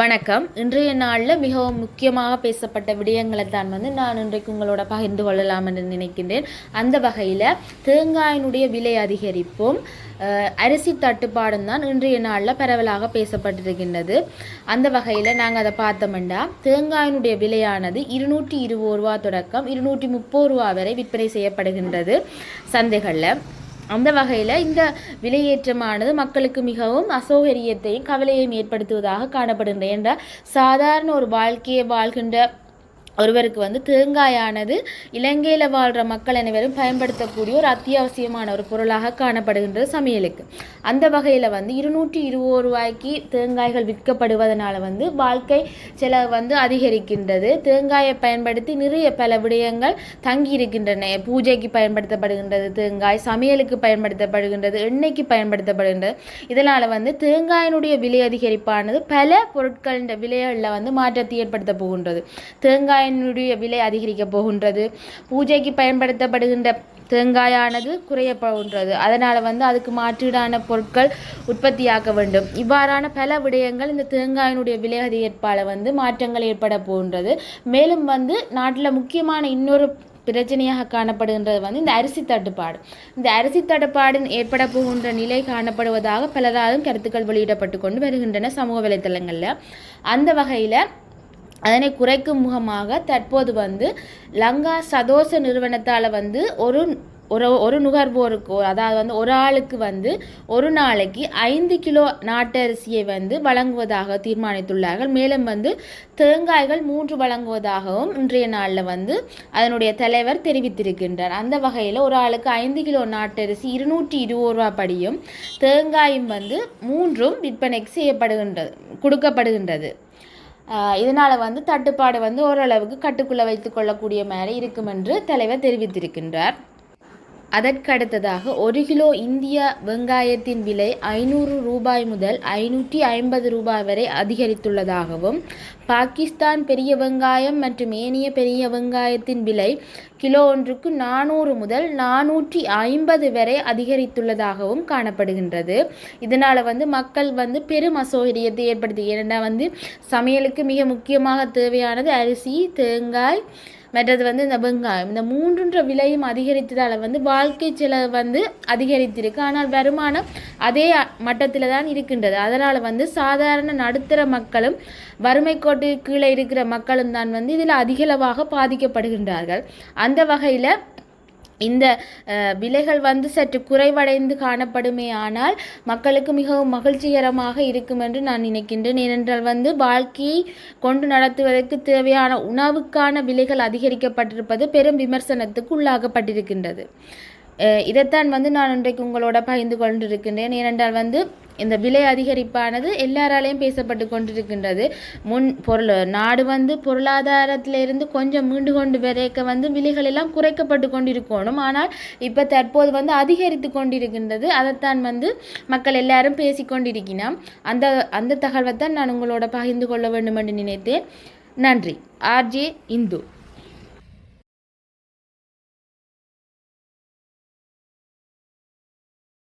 வணக்கம். இன்றைய நாளில் மிகவும் முக்கியமாக பேசப்பட்ட விடயங்களை தான் வந்து நான் இன்றைக்கு உங்களோட பகிர்ந்து கொள்ளலாம் என்று நினைக்கின்றேன். அந்த வகையில் தேங்காயினுடைய விலை அதிகரிப்பும் அரிசி தட்டுப்பாடும் தான் இன்றைய நாளில் பரவலாக பேசப்பட்டிருக்கின்றது. அந்த வகையில் நாங்கள் அதை பார்த்தோம்னா தேங்காயினுடைய விலையானது இருநூற்றி இருபது ரூபா தொடக்கம் இருநூற்றி முப்பது ரூபா வரை விற்பனை செய்யப்படுகின்றது. சந்தைகளில் அந்த வகையில் இந்த விலையேற்றமானது மக்களுக்கு மிகவும் அசௌகரியத்தையும் கவலையையும் ஏற்படுத்துவதாக காணப்படுகின்றன என்ற சாதாரண ஒரு வாழ்க்கையை வாழ்கின்ற ஒருவருக்கு வந்து தேங்காயானது இலங்கையில் வாழ்கிற மக்கள் அனைவரும் பயன்படுத்தக்கூடிய ஒரு அத்தியாவசியமான ஒரு பொருளாக காணப்படுகின்றது சமையலுக்கு. அந்த வகையில் வந்து இருநூற்றி இருபது ரூபாய்க்கு தேங்காய்கள் விற்கப்படுவதனால வந்து வாழ்க்கை செலவு வந்து அதிகரிக்கின்றது. தேங்காயை பயன்படுத்தி நிறைய பல விடயங்கள் தங்கி இருக்கின்றன. பூஜைக்கு பயன்படுத்தப்படுகின்றது தேங்காய் சமையலுக்கு பயன்படுத்தப்படுகின்றது எண்ணெய்க்கு பயன்படுத்தப்படுகின்றது. இதனால் வந்து தேங்காயினுடைய விலை அதிகரிப்பானது பல பொருட்களின் விலைகளில் வந்து மாற்றத்தை ஏற்படுத்த போகின்றது. தேங்காயினுடைய விலை அதிகரிக்க போகின்றது. பூஜைக்கு பயன்படுத்தப்படுகின்ற தேங்காயானது குறைய அதனால் வந்து அதுக்கு மாற்றீடான பொருட்கள் உற்பத்தியாக்க வேண்டும். இவ்வாறான பல விடயங்கள் இந்த தேங்காயினுடைய விலை அதிகரிப்பால் வந்து மாற்றங்கள் ஏற்பட போகின்றது மேலும் வந்து நாட்டில் முக்கியமான இன்னொரு பிரச்சனையாக காணப்படுகின்றது வந்து இந்த அரிசி தட்டுப்பாடு. இந்த அரிசி தட்டுப்பாடு ஏற்பட போகின்ற நிலை காணப்படுவதாக பலராலும் கருத்துக்கள் வெளியிடப்பட்டு கொண்டு வருகின்றன சமூக வலைத்தளங்களில். அந்த வகையில் அதனை குறைக்கும் முகமாக தற்போது வந்து லங்கா சதோச நிறுவனத்தால் வந்து ஒரு ஒரு ஒரு நுகர்வோருக்கு அதாவது வந்து ஒரு ஆளுக்கு வந்து ஒரு நாளைக்கு ஐந்து கிலோ நாட்டரிசியை வந்து வழங்குவதாக தீர்மானித்துள்ளார்கள். மேலும் வந்து தேங்காய்கள் மூன்று வழங்குவதாகவும் இன்றைய நாளில் வந்து அதனுடைய தலைவர் தெரிவித்திருக்கின்றார். அந்த வகையில் ஒரு ஆளுக்கு ஐந்து கிலோ நாட்டரிசி இருநூற்றி இருபது ரூபா படியும் தேங்காயும் வந்து மூன்றும் விற்பனைக்கு செய்யப்படுகின்றது கொடுக்கப்படுகின்றது. இதனால் வந்து தட்டுப்பாடு வந்து ஓரளவுக்கு கட்டுக்குள்ளே வைத்துக்கொள்ளக்கூடிய மாதிரி இருக்கும் என்று தலைவர் தெரிவித்திருக்கின்றார். அதற்கடுத்ததாக ஒரு கிலோ இந்திய வெங்காயத்தின் விலை ஐநூறு ரூபாய் முதல் ஐநூற்றி ஐம்பது ரூபாய் வரை அதிகரித்துள்ளதாகவும் பாகிஸ்தான் பெரிய வெங்காயம் மற்றும் ஏனைய பெரிய வெங்காயத்தின் விலை கிலோ ஒன்றுக்கு நானூறு முதல் நானூற்றி ஐம்பது வரை அதிகரித்துள்ளதாகவும் காணப்படுகின்றது. இதனால் வந்து மக்கள் வந்து பெரும் அசௌகரியத்தை ஏற்படுத்தி ஏன்னா வந்து சமையலுக்கு மிக முக்கியமாக தேவையானது அரிசி தேங்காய் மற்றது வந்து இந்த வெங்காயம். இந்த மூன்றுன்ற விலையும் அதிகரித்ததால் வந்து வாழ்க்கை செலவு வந்து அதிகரித்திருக்கு. ஆனால் வருமானம் அதே மட்டத்தில் தான் இருக்கின்றது. அதனால் வந்து சாதாரண நடுத்தர மக்களும் வறுமை கோட்டு கீழே இருக்கிற மக்களும் தான் வந்து இதில் அதிகளவாக பாதிக்கப்படுகின்றார்கள். அந்த வகையில் இந்த விலைகள் வந்து சற்று குறைவடைந்து காணப்படுமே ஆனால் மக்களுக்கு மிகவும் மகிழ்ச்சிகரமாக இருக்கும் என்று நான் நினைக்கின்றேன். ஏனென்றால் வந்து வாழ்க்கையை கொண்டு நடத்துவதற்கு தேவையான உணவுக்கான விலைகள் அதிகரிக்கப்பட்டிருப்பது பெரும் விமர்சனத்துக்கு உள்ளாகப்பட்டிருக்கின்றது. இதைத்தான் வந்து நான் இன்றைக்கு உங்களோட பகிர்ந்து கொண்டிருக்கின்றேன். ஏனென்றால் வந்து இந்த விலை அதிகரிப்பானது எல்லாராலையும் பேசப்பட்டு கொண்டிருக்கின்றது. முன் பொருள் நாடு வந்து பொருளாதாரத்திலிருந்து கொஞ்சம் மீண்டு கொண்டு வரைக்க வந்து விலைகள் எல்லாம் குறைக்கப்பட்டு கொண்டிருக்கணும். ஆனால் இப்போ தற்போது வந்து அதிகரித்து கொண்டிருக்கின்றது. அதைத்தான் வந்து மக்கள் எல்லாரும் பேசிக்கொண்டிருக்கிறோம் அந்த அந்த தகவலை தான் நான் உங்களோட பகிர்ந்து கொள்ள வேண்டும் என்று நினைத்தேன். நன்றி. ஆர்ஜே இந்து.